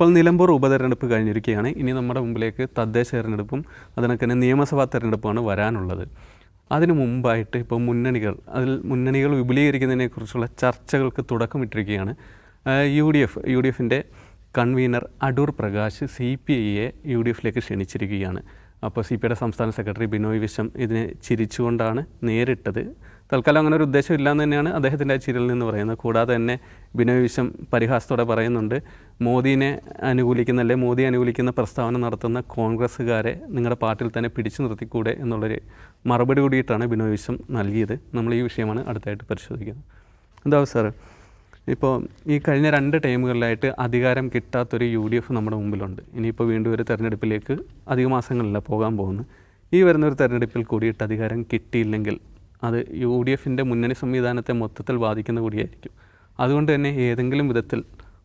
ഇപ്പോൾ നിലമ്പൂർ ഉപതെരഞ്ഞെടുപ്പ് കഴിഞ്ഞിരിക്കുകയാണ്. ഇനി നമ്മുടെ മുമ്പിലേക്ക് തദ്ദേശ തെരഞ്ഞെടുപ്പും അതിനൊക്കെ തന്നെ നിയമസഭാ തെരഞ്ഞെടുപ്പാണ് വരാനുള്ളത്. അതിനു മുമ്പായിട്ട് ഇപ്പോൾ മുന്നണികൾ അതിൽ മുന്നണികൾ വിപുലീകരിക്കുന്നതിനെക്കുറിച്ചുള്ള ചർച്ചകൾക്ക് തുടക്കമിട്ടിരിക്കുകയാണ്. U D F U D എഫിന്റെ convener Adoor Prakash C P ഐയെ യു ഡി എഫിലേക്ക് ക്ഷണിച്ചിരിക്കുകയാണ്. അപ്പോൾ സി പി ഐയുടെ സംസ്ഥാന സെക്രട്ടറി ബിനോയ് വിശ്വം ഇതിനെ ചിരിച്ചുകൊണ്ടാണ് നേരിട്ടത്. തൽക്കാലം അങ്ങനെ ഒരു ഉദ്ദേശം ഇല്ലാന്ന് തന്നെയാണ് അദ്ദേഹത്തിന്റെ ആ ചിരിയിൽ നിന്ന് പറയുന്നത്. കൂടാതെ തന്നെ ബിനോയ് വിശ്വം പരിഹാസത്തോടെ പറയുന്നുണ്ട് മോദിനെ അനുകൂലിക്കുന്ന അല്ലെ മോദി അനുകൂലിക്കുന്ന പ്രസ്താവന നടത്തുന്ന കോൺഗ്രസ്സുകാരെ നിങ്ങളുടെ പാർട്ടിയിൽ തന്നെ പിടിച്ചു നിർത്തിക്കൂടെ എന്നുള്ളൊരു മറുപടി കൂടിയിട്ടാണ് ബിനോയ് വിശ്വം നൽകിയത്. നമ്മൾ ഈ വിഷയമാണ് അടുത്തായിട്ട് പരിശോധിക്കുന്നത്. എന്താവും സാർ ഇപ്പോൾ ഈ കഴിഞ്ഞ രണ്ട് ടൈമുകളിലായിട്ട് അധികാരം കിട്ടാത്തൊരു യു ഡി എഫ് നമ്മുടെ മുമ്പിലുണ്ട്. ഇനിയിപ്പോൾ വീണ്ടും ഒരു തെരഞ്ഞെടുപ്പിലേക്ക് അധിക മാസങ്ങളില്ല പോകാൻ പോകുന്നു. ഈ വരുന്ന ഒരു തെരഞ്ഞെടുപ്പിൽ കൂടിയിട്ട് അധികാരം കിട്ടിയില്ലെങ്കിൽ അത് യു ഡി എഫിന്റെ മുന്നണി സംവിധാനത്തെ മൊത്തത്തിൽ ബാധിക്കുന്ന കൂടിയായിരിക്കും. അതുകൊണ്ട് തന്നെ ഏതെങ്കിലും വിധത്തിൽ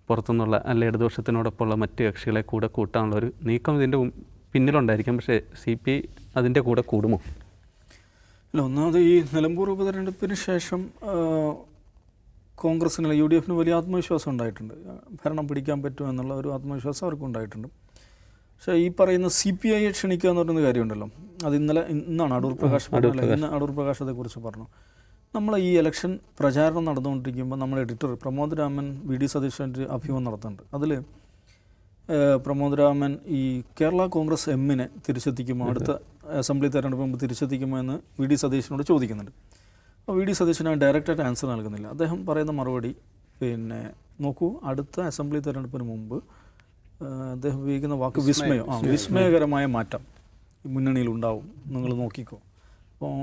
പുറത്തുനിന്നുള്ള അല്ല ഇടതുപക്ഷത്തിനോടൊപ്പമുള്ള മറ്റ് കക്ഷികളെ കൂടെ കൂട്ടാനുള്ള ഒരു നീക്കം ഇതിന്റെ പിന്നിലുണ്ടായിരിക്കും. പക്ഷേ സി പി ഐ അതിന്റെ കൂടെ കൂടുമോ? അല്ല ഒന്നാമത് ഈ നിലമ്പൂർ ഉപതെരഞ്ഞെടുപ്പിന് ശേഷം ആ, കോൺഗ്രസിന് യു ഡി എഫിന് വലിയ ആത്മവിശ്വാസം ഉണ്ടായിട്ടുണ്ട്. ഭരണം പിടിക്കാൻ പറ്റും എന്നുള്ള ഒരു ആത്മവിശ്വാസം അവർക്ക് ഉണ്ടായിട്ടുണ്ട്. പക്ഷേ ഈ പറയുന്ന സി പി ഐയെ ക്ഷണിക്കുക എന്ന് പറയുന്ന കാര്യമുണ്ടല്ലോ. അത് ഇന്നലെ ഇന്നാണ് അടൂർ പ്രകാശ് പറഞ്ഞല്ലോ ഇന്ന് അടൂർ പ്രകാശ് അതേക്കുറിച്ച് പറഞ്ഞു. നമ്മൾ ഈ ഇലക്ഷൻ പ്രചാരണം നടന്നുകൊണ്ടിരിക്കുമ്പോൾ നമ്മുടെ editor Pramod Raman V D സതീശന്റെ അഭിമുഖം നടത്തുന്നുണ്ട്. അതിൽ പ്രമോദ് രാമൻ ഈ കേരള കോൺഗ്രസ് എമ്മിനെ തിരിച്ചെത്തിക്കുമോ? അടുത്ത അസംബ്ലി തെരഞ്ഞെടുപ്പ് മുമ്പ് തിരിച്ചെത്തിക്കുമോ എന്ന് വി ഡി സതീശനോട് ചോദിക്കുന്നുണ്ട്. വി ഡി സതീശന് ഡയറക്റ്റായിട്ട് ആൻസർ നൽകുന്നില്ല. അദ്ദേഹം പറയുന്ന മറുപടി പിന്നെ നോക്കൂ അടുത്ത അസംബ്ലി തെരഞ്ഞെടുപ്പിന് മുമ്പ് അദ്ദേഹം ഉപയോഗിക്കുന്ന വാക്ക് വിസ്മയം. ആ വിസ്മയകരമായ മാറ്റം ഈ മുന്നണിയിൽ ഉണ്ടാവും. നിങ്ങൾ നോക്കിക്കോ. അപ്പോൾ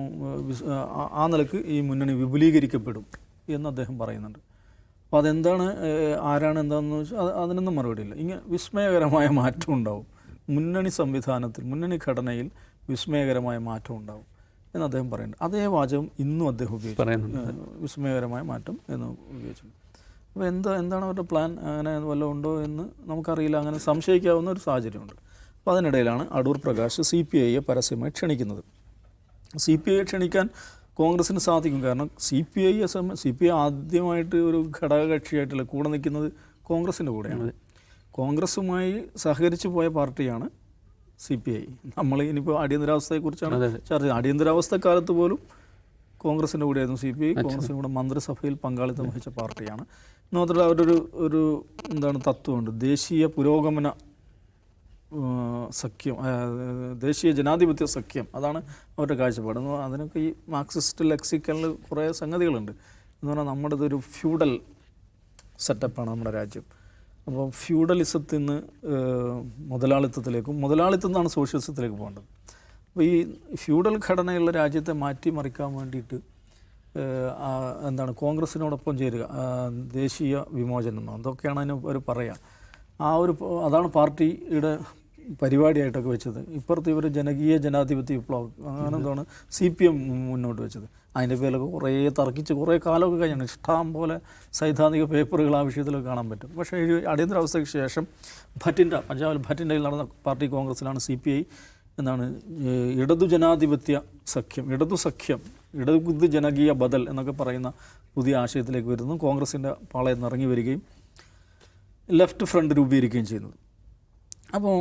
ആ- നിലയ്ക്ക് ഈ മുന്നണി വിപുലീകരിക്കപ്പെടും എന്ന് അദ്ദേഹം പറയുന്നുണ്ട്. അപ്പോൾ അതെന്താണ് ആരാണ് എന്താണെന്ന് വെച്ചാൽ അത് അതിനൊന്നും മറുപടിയില്ല ഇങ്ങനെ വിസ്മയകരമായ മാറ്റം ഉണ്ടാവും. മുന്നണി സംവിധാനത്തിൽ മുന്നണി ഘടനയിൽ വിസ്മയകരമായ മാറ്റം ഉണ്ടാവും. എന്ന് അദ്ദേഹം പറയുന്നുണ്ട്. അതേ വാചകം ഇന്നും അദ്ദേഹം ഉപയോഗിച്ചു വിസ്മയകരമായ മാറ്റം എന്ന് ഉപയോഗിച്ചിട്ടുണ്ട്. അപ്പോൾ എന്താ എന്താണ് അവരുടെ പ്ലാൻ? അങ്ങനെ വല്ലതും ഉണ്ടോ എന്ന് നമുക്കറിയില്ല. അങ്ങനെ സംശയിക്കാവുന്ന ഒരു സാഹചര്യമുണ്ട്. അപ്പോൾ അതിനിടയിലാണ് അടൂർ പ്രകാശ് സി പി ഐയെ പരസ്യമായി ക്ഷണിക്കുന്നത്. സി പി ഐയെ ക്ഷണിക്കാൻ കോൺഗ്രസിന് സാധിക്കും. കാരണം C P I S M C P I ആദ്യമായിട്ട് ഒരു ഘടകകക്ഷിയായിട്ടല്ല കൂടെ നിൽക്കുന്നത് കോൺഗ്രസിന്റെ കൂടെയാണ്. കോൺഗ്രസുമായി സഹകരിച്ചു പോയ പാർട്ടിയാണ് സി പി ഐ നമ്മൾ ഇനിയിപ്പോൾ അടിയന്തരാവസ്ഥയെക്കുറിച്ചാണ് ചർച്ച അടിയന്തരാവസ്ഥ കാലത്ത് പോലും കോൺഗ്രസിന്റെ കൂടെയായിരുന്നു സി പി ഐ കോൺഗ്രസിന്റെ കൂടെ മന്ത്രിസഭയിൽ പങ്കാളിത്തം വഹിച്ച പാർട്ടിയാണ്. മാത്രമല്ല അവരൊരു ഒരു എന്താണ് തത്വമുണ്ട്. ദേശീയ പുരോഗമന സഖ്യം ദേശീയ ജനാധിപത്യ സഖ്യം. അതാണ് അവരുടെ കാഴ്ചപ്പാട്. അതിനൊക്കെ ഈ മാർക്സിസ്റ്റ് ലെക്സിക്കലിൽ കുറേ സംഗതികളുണ്ട്. എന്ന് പറഞ്ഞാൽ നമ്മുടെ ഇതൊരു ഫ്യൂഡൽ സെറ്റപ്പാണ് നമ്മുടെ രാജ്യം. അപ്പോൾ ഫ്യൂഡലിസത്തിൽ നിന്ന് മുതലാളിത്തത്തിലേക്കും മുതലാളിത്തം നിന്നാണ് സോഷ്യലിസത്തിലേക്ക് പോകേണ്ടത്. അപ്പോൾ ഈ ഫ്യൂഡൽ ഘടനയുള്ള രാജ്യത്തെ മാറ്റിമറിക്കാൻ വേണ്ടിയിട്ട് എന്താണ് കോൺഗ്രസിനോടൊപ്പം ചേരുക ദേശീയ വിമോചനം എന്നോ അതൊക്കെയാണ് അതിന് അവർ പറയുക ആ ഒരു അതാണ് പാർട്ടിയുടെ പരിപാടിയായിട്ടൊക്കെ വെച്ചത്. ഇപ്പുറത്ത് ഇവർ ജനകീയ ജനാധിപത്യ വിപ്ലവം അങ്ങനെ എന്താണ് സി പി എം മുന്നോട്ട് വെച്ചത്. അതിന്റെ പേരിലൊക്കെ കുറേ തർക്കിച്ച് കുറേ കാലമൊക്കെ കഴിഞ്ഞാണ് ഇഷ്ടം പോലെ സൈദ്ധാന്തിക പേപ്പറുകൾ ആ വിഷയത്തിലൊക്കെ കാണാൻ പറ്റും. പക്ഷേ ഈ അടിയന്തരാവസ്ഥയ്ക്ക് ശേഷം ഭറ്റിന്റെ പഞ്ചാബിൽ ഭറ്റിന്റെയിൽ നടന്ന പാർട്ടി കോൺഗ്രസ്സിലാണ് സി പി ഐ എന്നാണ് ഇടതു ജനാധിപത്യ സഖ്യം ഇടതു സഖ്യം ഇടതു ജനകീയ ബദൽ എന്നൊക്കെ പറയുന്ന പുതിയ ആശയത്തിലേക്ക് വരുന്നു. കോൺഗ്രസിന്റെ പാളയിൽ നിന്ന് ഇറങ്ങി വരികയും ലെഫ്റ്റ് ഫ്രണ്ട് രൂപീകരിക്കുകയും ചെയ്യുന്നത് അപ്പോൾ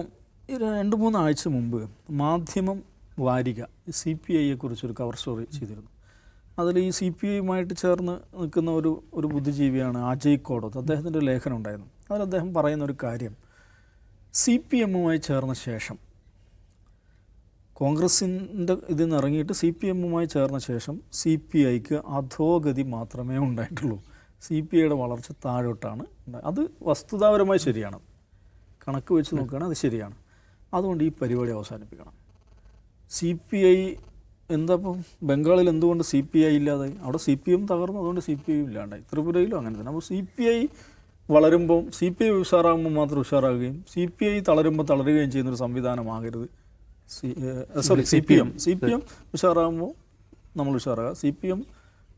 രണ്ട് മൂന്ന് ആഴ്ച മുമ്പ് മാധ്യമം വാരിക സി പി ഐയെക്കുറിച്ചൊരു കവർ സ്റ്റോറി ചെയ്തിരുന്നു. അതിൽ ഈ സി പി ഐയുമായിട്ട് ചേർന്ന് നിൽക്കുന്ന ഒരു ഒരു ബുദ്ധിജീവിയാണ് അജയ് കോടത്ത്. അദ്ദേഹത്തിന്റെ ലേഖനം ഉണ്ടായിരുന്നു അതിൽ അദ്ദേഹം പറയുന്ന ഒരു കാര്യം. സി പി എമ്മുമായി ചേർന്ന ശേഷം കോൺഗ്രസിന്റെ ഇതിൽ നിന്ന് ഇറങ്ങിയിട്ട് സി പി എമ്മുമായി ചേർന്ന ശേഷം സി പി ഐക്ക് അധോഗതി മാത്രമേ ഉണ്ടായിട്ടുള്ളൂ. സി പി ഐയുടെ വളർച്ച താഴോട്ടാണ് അത് വസ്തുതാപരമായി ശരിയാണ്. കണക്ക് വെച്ച് നോക്കുകയാണെങ്കിൽ അത് ശരിയാണ്. അതുകൊണ്ട് ഈ പരിപാടി അവസാനിപ്പിക്കണം. സി പി ഐ എന്താ ഇപ്പം ബംഗാളിൽ എന്തുകൊണ്ട് സി പി ഐ ഇല്ലാതായി അവിടെ സി പി എം തകർന്നു അതുകൊണ്ട് സി പി ഐ ഇല്ലാണ്ടായി ത്രിപുരയിലും അങ്ങനെ തന്നെ അപ്പോൾ സി പി ഐ വളരുമ്പോൾ സി പി ഐ ഉഷാറാകുമ്പോൾ മാത്രം ഉഷാറാകുകയും സി പി ഐ തളരുമ്പോൾ തളരുകയും ചെയ്യുന്നൊരു സംവിധാനമാകരുത് C sorry C P M C P M ഉഷാറാകുമ്പോൾ നമ്മൾ ഉഷാറാകുക സി പി എം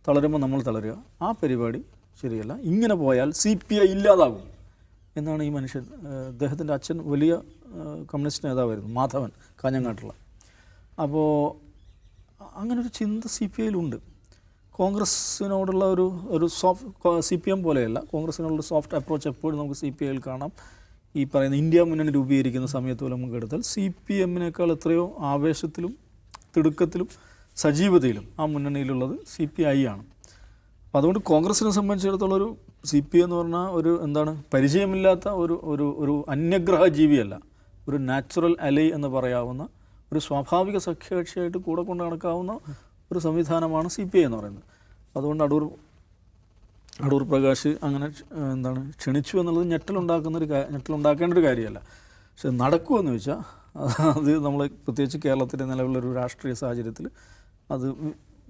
തളരുമ്പോൾ നമ്മൾ തളരുക ആ പരിപാടി ശരിയല്ല ഇങ്ങനെ പോയാൽ സി പി ഐ ഇല്ലാതാകും എന്നാണ് ഈ മനുഷ്യൻ അദ്ദേഹത്തിന്റെ അച്ഛൻ വലിയ കമ്മ്യൂണിസ്റ്റ് നേതാവായിരുന്നു മാധവൻ കാഞ്ഞങ്ങാട്ടുള്ള അപ്പോൾ അങ്ങനെ ഒരു ചിന്ത സി പി ഐയിലുണ്ട്. കോൺഗ്രസ്സിനോടുള്ള ഒരു ഒരു സോഫ്റ്റ് സി പി എം പോലെയല്ല. കോൺഗ്രസ്സിനോടുള്ള സോഫ്റ്റ് അപ്രോച്ച് എപ്പോഴും നമുക്ക് സി പി ഐയിൽ കാണാം. ഈ പറയുന്ന ഇന്ത്യ മുന്നണി രൂപീകരിക്കുന്ന സമയത്ത് പോലും നമുക്ക് എടുത്താൽ സി പി എമ്മിനേക്കാൾ എത്രയോ ആവേശത്തിലും തിടുക്കത്തിലും സജീവതയിലും ആ മുന്നണിയിലുള്ളത് സി പി ഐ ആണ്. അപ്പോൾ അതുകൊണ്ട് കോൺഗ്രസ്സിനെ സംബന്ധിച്ചിടത്തോളം ഒരു സി പി എന്ന് പറഞ്ഞാൽ ഒരു എന്താണ് പരിചയമില്ലാത്ത ഒരു ഒരു ഒരു അന്യഗ്രഹ ജീവിയല്ല ഒരു നാച്ചുറൽ അലൈ എന്ന് പറയാവുന്ന ഒരു സ്വാഭാവിക സഖ്യകക്ഷിയായിട്ട് കൂടെ കൊണ്ട് നടക്കാവുന്ന ഒരു സംവിധാനമാണ് സി പി ഐ എന്ന് പറയുന്നത്. അതുകൊണ്ട് അടൂർ അടൂർ പ്രകാശ് അങ്ങനെ എന്താണ് ക്ഷണിച്ചു എന്നുള്ളത് ഞെട്ടലുണ്ടാക്കുന്ന ഒരു ഞെട്ടലുണ്ടാക്കേണ്ട ഒരു കാര്യമല്ല. പക്ഷെ നടക്കുമെന്ന് വെച്ചാൽ അത് നമ്മൾ പ്രത്യേകിച്ച് കേരളത്തിന്റെ നിലവിലൊരു രാഷ്ട്രീയ സാഹചര്യത്തിൽ അത്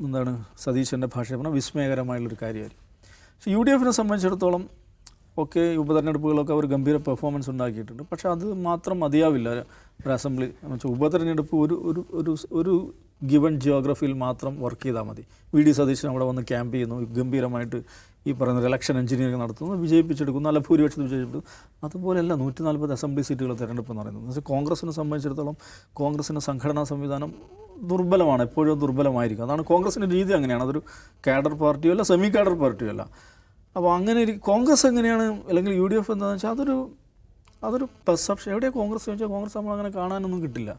എന്താണ് സതീശന്റെ ഭാഷ പറഞ്ഞാൽ വിസ്മയകരമായുള്ളൊരു കാര്യമായിരിക്കും. പക്ഷേ യു ഡി എഫിനെ സംബന്ധിച്ചിടത്തോളം ഒക്കെ ഉപതെരഞ്ഞെടുപ്പുകളൊക്കെ അവർ ഗംഭീര പെർഫോമൻസ് ഉണ്ടാക്കിയിട്ടുണ്ട്. പക്ഷെ അത് മാത്രം മതിയാവില്ല. ഒരു അസംബ്ലി ഉപതെരഞ്ഞെടുപ്പ് ഒരു ഒരു ഒരു ഒരു ഗിവൺ ജിയോഗ്രഫിയിൽ മാത്രം വർക്ക് ചെയ്താൽ മതി. വി ഡി സതീശൻ അവിടെ വന്ന് ക്യാമ്പ് ചെയ്യുന്നു. ഗംഭീരമായിട്ട് ഈ പറയുന്ന ഇലക്ഷൻ എഞ്ചിനീയറിംഗ് നടത്തുന്നു. വിജയിപ്പിച്ചെടുക്കുന്നു. നല്ല ഭൂരിപക്ഷത്തിൽ വിജയിച്ചെടുക്കുന്നു അതുപോലെയല്ല നൂറ്റി നാൽപ്പത് അസംബ്ലി സീറ്റുകൾ തിരഞ്ഞെടുപ്പ് എന്ന് പറയുന്നത് എന്ന് കോൺഗ്രസിനെ സംബന്ധിച്ചിടത്തോളം കോൺഗ്രസിന്റെ സംഘടനാ സംവിധാനം ദുർബലമാണ്. എപ്പോഴും ദുർബലമായിരിക്കും. അതാണ് കോൺഗ്രസിന്റെ രീതി അങ്ങനെയാണ്. അതൊരു കാഡർ പാർട്ടിയോ അല്ല സെമി കാഡർ പാർട്ടിയോ അല്ല. അപ്പോൾ അങ്ങനെ ഒരു കോൺഗ്രസ് എങ്ങനെയാണ് അല്ലെങ്കിൽ യു ഡി എഫ് എന്താണെന്ന് വെച്ചാൽ അതൊരു അതൊരു പെർസെപ്ഷൻ എവിടെയാണ് കോൺഗ്രസ് വെച്ചാൽ കോൺഗ്രസ് നമ്മൾ അങ്ങനെ കാണാനൊന്നും കിട്ടില്ല.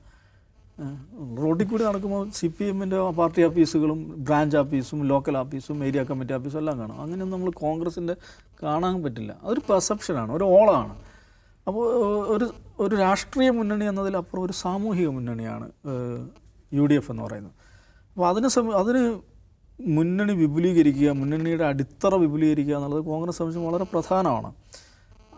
റോഡിൽ കൂടി നടക്കുമ്പോൾ സി പി എമ്മിന്റെ പാർട്ടി ഓഫീസുകളും ബ്രാഞ്ച് ഓഫീസും ലോക്കൽ ഓഫീസും ഏരിയ കമ്മിറ്റി ഓഫീസും എല്ലാം കാണും. അങ്ങനെയൊന്നും നമ്മൾ കോൺഗ്രസിന്റെ കാണാൻ പറ്റില്ല. അതൊരു പെർസെപ്ഷനാണ് ഒരു ഓളാണ്. അപ്പോൾ ഒരു ഒരു രാഷ്ട്രീയ മുന്നണി എന്നതിലപ്പുറം ഒരു സാമൂഹിക മുന്നണിയാണ് യു ഡി എഫ് എന്ന് പറയുന്നത്. അപ്പോൾ അതിന് സമ അതിന് മുന്നണി വിപുലീകരിക്കുക മുന്നണിയുടെ അടിത്തറ വിപുലീകരിക്കുക എന്നുള്ളത് കോൺഗ്രസ് സംബന്ധിച്ച് വളരെ പ്രധാനമാണ്.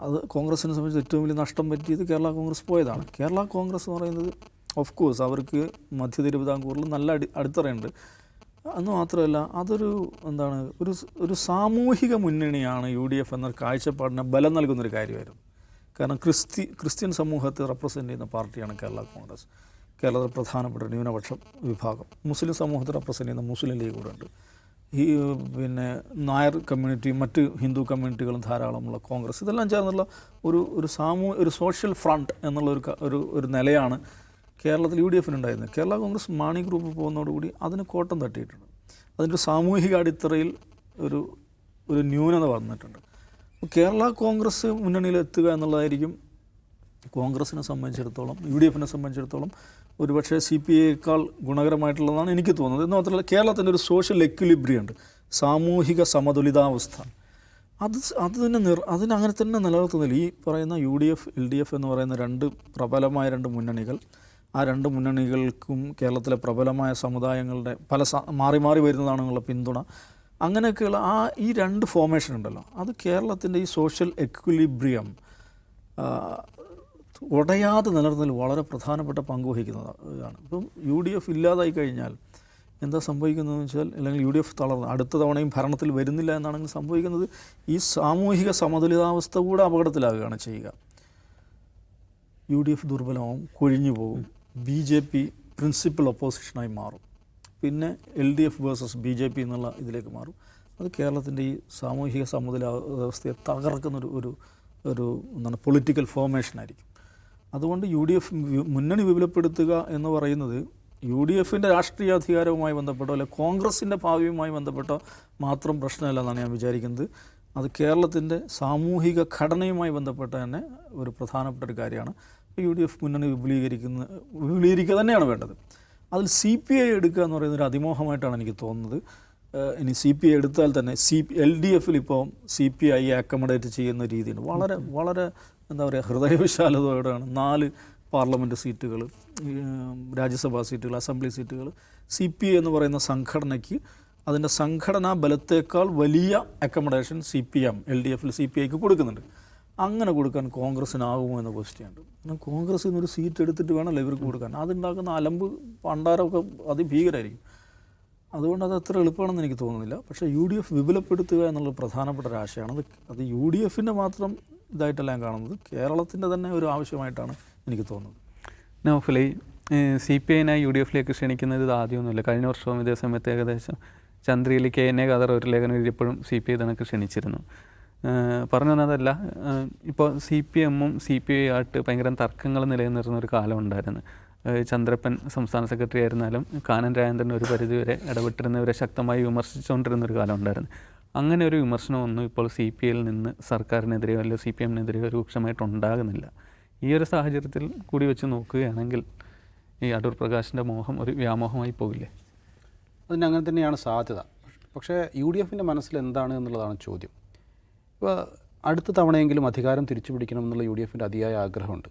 അത് കോൺഗ്രസിനെ സംബന്ധിച്ച് ഏറ്റവും വലിയ നഷ്ടം പറ്റിയത് കേരള കോൺഗ്രസ് പോയതാണ്. കേരള കോൺഗ്രസ് എന്ന് പറയുന്നത് ഓഫ് കോഴ്സ് അവർക്ക് മധ്യ തിരുവിതാംകൂറിൽ നല്ല അടി അടിത്തറയുണ്ട്. എന്ന് മാത്രമല്ല അതൊരു എന്താണ് ഒരു ഒരു സാമൂഹിക മുന്നണിയാണ് യു ഡി എഫ് എന്ന കാഴ്ചപ്പാടിന് ബലം നൽകുന്നൊരു കാര്യമായിരുന്നു. കാരണം ക്രിസ്തി ക്രിസ്ത്യൻ സമൂഹത്തെ റെപ്രസെന്റ് ചെയ്യുന്ന പാർട്ടിയാണ് കേരള കോൺഗ്രസ്. കേരളത്തിലെ പ്രധാനപ്പെട്ട ന്യൂനപക്ഷ വിഭാഗം. മുസ്ലിം സമൂഹത്തെ റെപ്രസെന്റ് ചെയ്യുന്ന മുസ്ലിം ലീഗ് കൂടെ ഉണ്ട്. ഈ പിന്നെ നായർ കമ്മ്യൂണിറ്റി മറ്റ് ഹിന്ദു കമ്മ്യൂണിറ്റികളും ധാരാളമുള്ള കോൺഗ്രസ് ഇതെല്ലാം ചേർന്നുള്ള ഒരു ഒരു സാമൂഹ്യ ഒരു സോഷ്യൽ ഫ്രണ്ട് എന്നുള്ള ഒരു ഒരു ഒരു നിലയാണ് കേരളത്തിൽ യു ഡി എഫിനുണ്ടായിരുന്നത് കേരള കോൺഗ്രസ് മാണി ഗ്രൂപ്പ് പോകുന്നതോടുകൂടി അതിന് കോട്ടം തട്ടിയിട്ടുണ്ട്. അതിന്റെ സാമൂഹിക അടിത്തറയിൽ ഒരു ഒരു ന്യൂനത വന്നിട്ടുണ്ട്. കേരള കോൺഗ്രസ് മുന്നണിയിൽ എത്തുക എന്നുള്ളതായിരിക്കും കോൺഗ്രസിനെ സംബന്ധിച്ചിടത്തോളം യു ഡി എഫിനെ സംബന്ധിച്ചിടത്തോളം ഒരുപക്ഷെ സി പി ഐയേക്കാൾ ഗുണകരമായിട്ടുള്ളതാണ് എനിക്ക് തോന്നുന്നത്. എന്ന് മാത്രമല്ല കേരളത്തിന്റെ ഒരു സോഷ്യൽ എക്വിലിബ്രി ഉണ്ട്. സാമൂഹിക സമതുലിതാവസ്ഥ. അത് അത് തന്നെ നിർ അതിന് അങ്ങനെ തന്നെ നിലനിർത്തുന്നില്ല. ഈ പറയുന്ന U D F L D F എന്ന് പറയുന്ന രണ്ട് പ്രബലമായ രണ്ട് മുന്നണികൾ ആ രണ്ട് മുന്നണികൾക്കും കേരളത്തിലെ പ്രബലമായ സമുദായങ്ങളുടെ പല മാറി മാറി വരുന്നതാണെന്നുള്ള പിന്തുണ. അങ്ങനെയൊക്കെയുള്ള ആ ഈ രണ്ട് ഫോർമേഷൻ ഉണ്ടല്ലോ. അത് കേരളത്തിന്റെ ഈ സോഷ്യൽ എക്വിലിബ്രിയം ഉടയാതെ നിലനിർത്തുന്നതിൽ വളരെ പ്രധാനപ്പെട്ട പങ്ക് വഹിക്കുന്നത് ഇതാണ്. ഇപ്പം യു ഡി എഫ് ഇല്ലാതായി കഴിഞ്ഞാൽ എന്താ സംഭവിക്കുന്നതെന്ന് വെച്ചാൽ അല്ലെങ്കിൽ യു ഡി എഫ് തളർന്ന് അടുത്ത തവണയും ഭരണത്തിൽ വരുന്നില്ല എന്നാണെങ്കിൽ സംഭവിക്കുന്നത് ഈ സാമൂഹിക സമതുലിതാവസ്ഥ കൂടെ അപകടത്തിലാവുകയാണ് ചെയ്യുക. യു ഡി എഫ് ദുർബലമാവും കൊഴിഞ്ഞു പോകും ബി ജെ പി പ്രിൻസിപ്പൽ ഒപ്പോസിഷനായി മാറും. പിന്നെ L D F versus B J P എന്നുള്ള ഇതിലേക്ക് മാറും. അത് കേരളത്തിന്റെ ഈ സാമൂഹിക സമതുലിതാവസ്ഥയെ തകർക്കുന്നൊരു ഒരു ഒരു എന്താണ് പൊളിറ്റിക്കൽ ഫോർമേഷൻ ആയിരിക്കും അതുകൊണ്ട് യു ഡി എഫ് മുന്നണി വിപുലപ്പെടുത്തുക എന്ന് പറയുന്നത് യു ഡി എഫിന്റെ രാഷ്ട്രീയ അധികാരവുമായി ബന്ധപ്പെട്ടോ അല്ലെ കോൺഗ്രസിന്റെ ഭാവിയുമായി ബന്ധപ്പെട്ടോ മാത്രം പ്രശ്നമല്ല എന്നാണ് ഞാൻ വിചാരിക്കുന്നത്. അത് കേരളത്തിന്റെ സാമൂഹിക ഘടനയുമായി ബന്ധപ്പെട്ട തന്നെ ഒരു പ്രധാനപ്പെട്ട ഒരു കാര്യമാണ്. യു ഡി എഫ് മുന്നണി വിപുലീകരിക്കുന്ന വിപുലീകരിക്കുക തന്നെയാണ് വേണ്ടത്. അതിൽ സി പി ഐ എടുക്കുക എന്ന് പറയുന്നത് ഒരു അതിമോഹമായിട്ടാണ് എനിക്ക് തോന്നുന്നത്. ഇനി സി പി ഐ എടുത്താൽ തന്നെ സി എൽ ഡി എഫിൽ ഇപ്പോൾ സി പി ഐ അക്കമഡേറ്റ് ചെയ്യുന്ന രീതിയുണ്ട്. വളരെ വളരെ എന്താ പറയുക ഹൃദയവിശാലതയോടെയാണ് നാല് പാർലമെന്റ് സീറ്റുകൾ രാജ്യസഭാ സീറ്റുകൾ അസംബ്ലി സീറ്റുകൾ സി പി എന്ന് പറയുന്ന സംഘടനയ്ക്ക് അതിന്റെ സംഘടനാ ബലത്തേക്കാൾ വലിയ accommodation C P M L D എഫിൽ സി പി ഐക്ക് കൊടുക്കുന്നുണ്ട്. അങ്ങനെ കൊടുക്കാൻ കോൺഗ്രസ്സിനാകുമോ എന്ന ക്വസ്റ്റ്യനുണ്ട്. കാരണം കോൺഗ്രസ്സിൽ നിന്നൊരു സീറ്റ് എടുത്തിട്ട് വേണമല്ലോ ഇവർക്ക് കൊടുക്കാൻ. അതുണ്ടാക്കുന്ന അലമ്പ് പണ്ടാരമൊക്കെ അതിഭീകരമായിരിക്കും അതുകൊണ്ട് അത് അത്ര എളുപ്പമാണെന്ന് എനിക്ക് തോന്നുന്നില്ല. പക്ഷേ യു ഡി എഫ് വിപുലപ്പെടുത്തുക എന്നുള്ളത് പ്രധാനപ്പെട്ട ഒരു ആശയമാണ്. അത് അത് യു ഡി എഫിന്റെ മാത്രം ഇതായിട്ടല്ല ഞാൻ കാണുന്നത് കേരളത്തിന്റെ തന്നെ ഒരു ആവശ്യമായിട്ടാണ് എനിക്ക് തോന്നുന്നത്. നൗഫലി സി പി ഐനായി യു ഡി എഫിലേക്ക് ക്ഷണിക്കുന്നത് ഇത് ആദ്യമൊന്നുമില്ല. കഴിഞ്ഞ വർഷവും ഇതേ സമയത്ത് ഏകദേശം ചന്ദ്രയിൽ കെ എൻ എ കഥർ ഒരു ലേഖനം എഴുതിയപ്പോഴും സി പി ഐ തനക്ക് ക്ഷണിച്ചിരുന്നു. പറഞ്ഞു വന്നതല്ല ഇപ്പോൾ സി പി എമ്മും സി പി ഐ ആയിട്ട് ഭയങ്കര തർക്കങ്ങൾ നിലനിന്നിരുന്ന ഒരു കാലം ഉണ്ടായിരുന്നു. ചന്ദ്രപ്പൻ സംസ്ഥാന സെക്രട്ടറി ആയിരുന്നാലും കാനൻ രാജേന്ദ്രൻ ഒരു പരിധിവരെ ഇടപെട്ടിരുന്നവരെ ശക്തമായി വിമർശിച്ചുകൊണ്ടിരുന്ന ഒരു കാലം ഉണ്ടായിരുന്നു. അങ്ങനെ ഒരു വിമർശനമൊന്നും ഇപ്പോൾ സി പി ഐയിൽ നിന്ന് സർക്കാരിനെതിരെയോ അല്ലെങ്കിൽ സി പി എമ്മിനെതിരെയോ രൂക്ഷമായിട്ട് ഉണ്ടാകുന്നില്ല. ഈ ഒരു സാഹചര്യത്തിൽ കൂടി വെച്ച് നോക്കുകയാണെങ്കിൽ ഈ അടൂർ പ്രകാശിന്റെ മോഹം ഒരു വ്യാമോഹമായി പോകില്ലേ അതിന് അങ്ങനെ തന്നെയാണ് സാധ്യത. പക്ഷേ യു ഡി എഫിന്റെ മനസ്സിൽ എന്താണ് എന്നുള്ളതാണ് ചോദ്യം. ഇപ്പോൾ അടുത്ത തവണയെങ്കിലും അധികാരം തിരിച്ചു പിടിക്കണം എന്നുള്ള യു ഡി എഫിന്റെ അതിയായ ആഗ്രഹമുണ്ട്.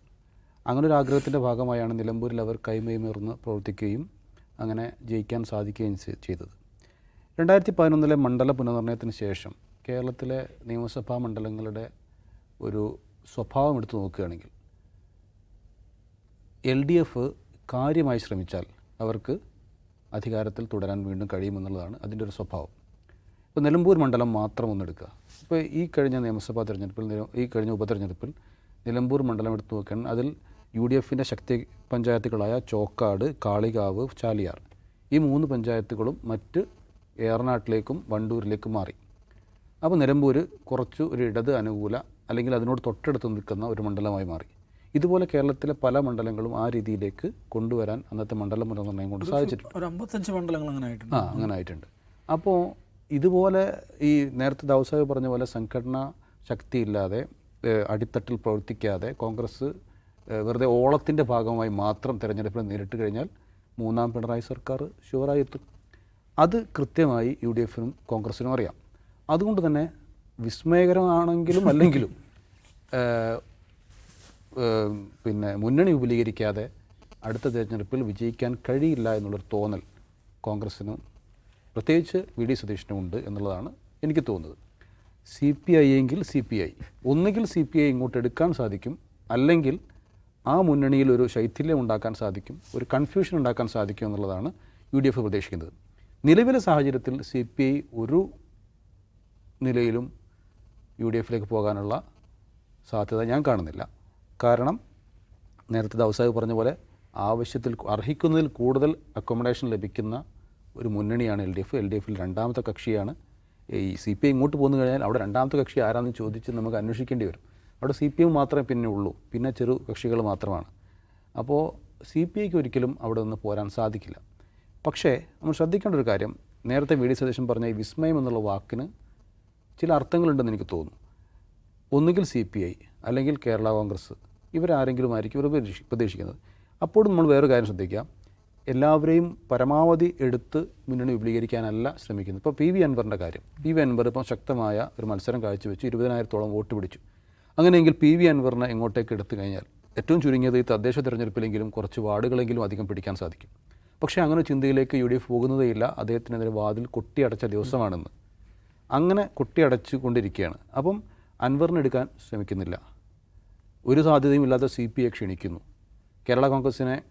അങ്ങനെ ഒരു ആഗ്രഹത്തിന്റെ ഭാഗമായാണ് നിലമ്പൂരിൽ അവർ കൈമേമേർന്ന് പ്രവർത്തിക്കുകയും അങ്ങനെ ജയിക്കാൻ സാധിക്കുകയും ചെയ്തത്. രണ്ടായിരത്തി പതിനൊന്നിലെ മണ്ഡല പുനർനിർണയത്തിന് ശേഷം കേരളത്തിലെ നിയമസഭാ മണ്ഡലങ്ങളുടെ ഒരു സ്വഭാവം എടുത്തു നോക്കുകയാണെങ്കിൽ എൽ ഡി എഫ് കാര്യമായി ശ്രമിച്ചാൽ അവർക്ക് അധികാരത്തിൽ തുടരാൻ വീണ്ടും കഴിയുമെന്നുള്ളതാണ് അതിന്റെ ഒരു സ്വഭാവം. ഇപ്പോൾ നിലമ്പൂർ മണ്ഡലം മാത്രം ഒന്നെടുക്കുക ഇപ്പോൾ ഈ കഴിഞ്ഞ നിയമസഭാ തിരഞ്ഞെടുപ്പിൽ ഈ കഴിഞ്ഞ ഉപതെരഞ്ഞെടുപ്പിൽ നിലമ്പൂർ മണ്ഡലം എടുത്തു നോക്കുകയാണ് അതിൽ യു ഡി എഫിന്റെ ശക്തി പഞ്ചായത്തുകളായ ചോക്കാട് കാളികാവ് ചാലിയാർ ഈ മൂന്ന് പഞ്ചായത്തുകളും മറ്റ് ഏറനാട്ടിലേക്കും വണ്ടൂരിലേക്കും മാറി. അപ്പോൾ നിലമ്പൂർ കുറച്ച് ഒരു ഇടത് അനുകൂല അല്ലെങ്കിൽ അതിനോട് തൊട്ടടുത്ത് നിൽക്കുന്ന ഒരു മണ്ഡലമായി മാറി. ഇതുപോലെ കേരളത്തിലെ പല മണ്ഡലങ്ങളും ആ രീതിയിലേക്ക് കൊണ്ടുവരാൻ അന്നത്തെ മണ്ഡലം പുനർനിർണയം കൊണ്ട് സാധിച്ചിട്ടുണ്ട്. ഒരു അമ്പത്തഞ്ച് മണ്ഡലങ്ങൾ അങ്ങനെ ആയിട്ടുണ്ട്. ആ അങ്ങനെ ആയിട്ടുണ്ട്. അപ്പോൾ ഇതുപോലെ ഈ നേരത്തെ ദൗസാബ് പറഞ്ഞ പോലെ സംഘടനാ ശക്തിയില്ലാതെ അടിത്തട്ടിൽ പ്രവർത്തിക്കാതെ കോൺഗ്രസ് വെറുതെ ഓളത്തിന്റെ ഭാഗമായി മാത്രം തിരഞ്ഞെടുപ്പിനെ നേരിട്ട് കഴിഞ്ഞാൽ മൂന്നാം പിണറായി സർക്കാർ ഷുവറായി എത്തും. അത് കൃത്യമായി യു ഡി എഫിനും കോൺഗ്രസിനും അറിയാം. അതുകൊണ്ട് തന്നെ വിസ്മയകരമാണെങ്കിലും അല്ലെങ്കിലും പിന്നെ മുന്നണി വിപുലീകരിക്കാതെ അടുത്ത തിരഞ്ഞെടുപ്പിൽ വിജയിക്കാൻ കഴിയില്ല എന്നുള്ളൊരു തോന്നൽ കോൺഗ്രസ്സിനും പ്രത്യേകിച്ച് വി ഡി സതീഷിനും ഉണ്ട് എന്നുള്ളതാണ് എനിക്ക് തോന്നുന്നത്. സി പി ഐ എങ്കിൽ സി പി ഐ ഒന്നുകിൽ സി പി ഐ ഇങ്ങോട്ട് എടുക്കാൻ സാധിക്കും അല്ലെങ്കിൽ ആ മുന്നണിയിൽ ഒരു ശൈഥില്യം ഉണ്ടാക്കാൻ സാധിക്കും ഒരു കൺഫ്യൂഷൻ ഉണ്ടാക്കാൻ സാധിക്കും എന്നുള്ളതാണ് യു ഡി എഫ് പ്രതീക്ഷിക്കുന്നത്. നിലവിലെ സാഹചര്യത്തിൽ സി പി ഐ ഒരു നിലയിലും യു ഡി എഫിലേക്ക് പോകാനുള്ള സാധ്യത ഞാൻ കാണുന്നില്ല. കാരണം നേരത്തെ ദൗസാഹ് പറഞ്ഞ പോലെ ആവശ്യത്തിൽ അർഹിക്കുന്നതിൽ കൂടുതൽ അക്കോമഡേഷൻ ലഭിക്കുന്ന ഒരു മുന്നണിയാണ് L D F. L D എഫിൽ രണ്ടാമത്തെ കക്ഷിയാണ്. ഈ സി പി ഐ ഇങ്ങോട്ട് പോന്നു കഴിഞ്ഞാൽ അവിടെ രണ്ടാമത്തെ കക്ഷി ആരാന്ന് ചോദിച്ച് നമുക്ക് അന്വേഷിക്കേണ്ടി വരും. അവിടെ സി പി എം മാത്രമേ പിന്നെ ഉള്ളൂ. പിന്നെ ചെറു കക്ഷികൾ മാത്രമാണ്. അപ്പോൾ സി പി ഐക്ക് ഒരിക്കലും അവിടെ നിന്ന് പോരാൻ സാധിക്കില്ല. പക്ഷേ നമ്മൾ ശ്രദ്ധിക്കേണ്ട ഒരു കാര്യം. നേരത്തെ വി ഡി സതീശൻ പറഞ്ഞ ഈ വിസ്മയം എന്നുള്ള വാക്കിന് ചില അർത്ഥങ്ങളുണ്ടെന്ന് എനിക്ക് തോന്നുന്നു. ഒന്നുകിൽ സി പി ഐ അല്ലെങ്കിൽ കേരള കോൺഗ്രസ് ഇവരാരെങ്കിലും ആയിരിക്കും ഇവർ പ്രതീക്ഷി- പ്രതീക്ഷിക്കുന്നത് അപ്പോഴും നമ്മൾ വേറൊരു കാര്യം ശ്രദ്ധിക്കാം. എല്ലാവരെയും പരമാവധി എടുത്ത് മുന്നണി വിപുലീകരിക്കാനല്ല ശ്രമിക്കുന്നത്. ഇപ്പോൾ പി വി അൻവറിന്റെ കാര്യം. പി വി അൻവർ ഇപ്പം ശക്തമായ ഒരു മത്സരം കാഴ്ചവെച്ച്. ഇരുപതിനായിരത്തോളം വോട്ട് പിടിച്ചു. അങ്ങനെയെങ്കിൽ പി വി അൻവറിനെ എങ്ങോട്ടേക്ക് എടുത്തു കഴിഞ്ഞാൽ ഏറ്റവും ചുരുങ്ങിയത് ഈ തദ്ദേശ തിരഞ്ഞെടുപ്പിലെങ്കിലും കുറച്ച് വാർഡുകളെങ്കിലും അധികം പിടിക്കാൻ സാധിക്കും. പക്ഷേ അങ്ങനെ ചിന്തയിലേക്ക് യു ഡി എഫ് പോകുന്നതേയില്ല. അദ്ദേഹത്തിനെതിരെ വാതിൽ കൊട്ടിയടച്ച ദിവസമാണെന്ന്. അങ്ങനെ കൊട്ടിയടച്ചു കൊണ്ടിരിക്കുകയാണ് അപ്പം അൻവറിനെ എടുക്കാൻ ശ്രമിക്കുന്നില്ല. ഒരു സാധ്യതയും ഇല്ലാത്ത സി പി ഐ ക്ഷണിക്കുന്നു. കേരള കോൺഗ്രസിനെ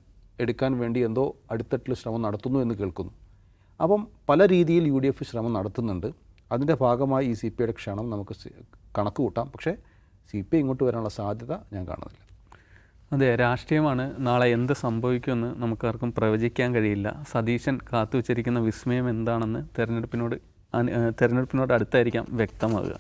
എടുക്കാൻ വേണ്ടി എന്തോ അടിത്തട്ടിൽ ശ്രമം നടത്തുന്നു എന്ന് കേൾക്കുന്നു. അപ്പം പല രീതിയിൽ യു ഡി എഫ് ശ്രമം നടത്തുന്നുണ്ട്. അതിന്റെ ഭാഗമായി ഈ സി പി ഐയുടെ ക്ഷണം നമുക്ക് കണക്ക് കൂട്ടാം പക്ഷേ സി പി ഐ ഇങ്ങോട്ട് വരാനുള്ള സാധ്യത ഞാൻ കാണുന്നില്ല. അതെ രാഷ്ട്രീയമാണ് നാളെ എന്ത് സംഭവിക്കുമെന്ന് നമുക്കാർക്കും പ്രവചിക്കാൻ കഴിയില്ല. സതീശൻ കാത്തുവച്ചിരിക്കുന്ന വിസ്മയം എന്താണെന്ന് തെരഞ്ഞെടുപ്പിനോട് തെരഞ്ഞെടുപ്പിനോട് അടുത്തായിരിക്കാം വ്യക്തമാകുക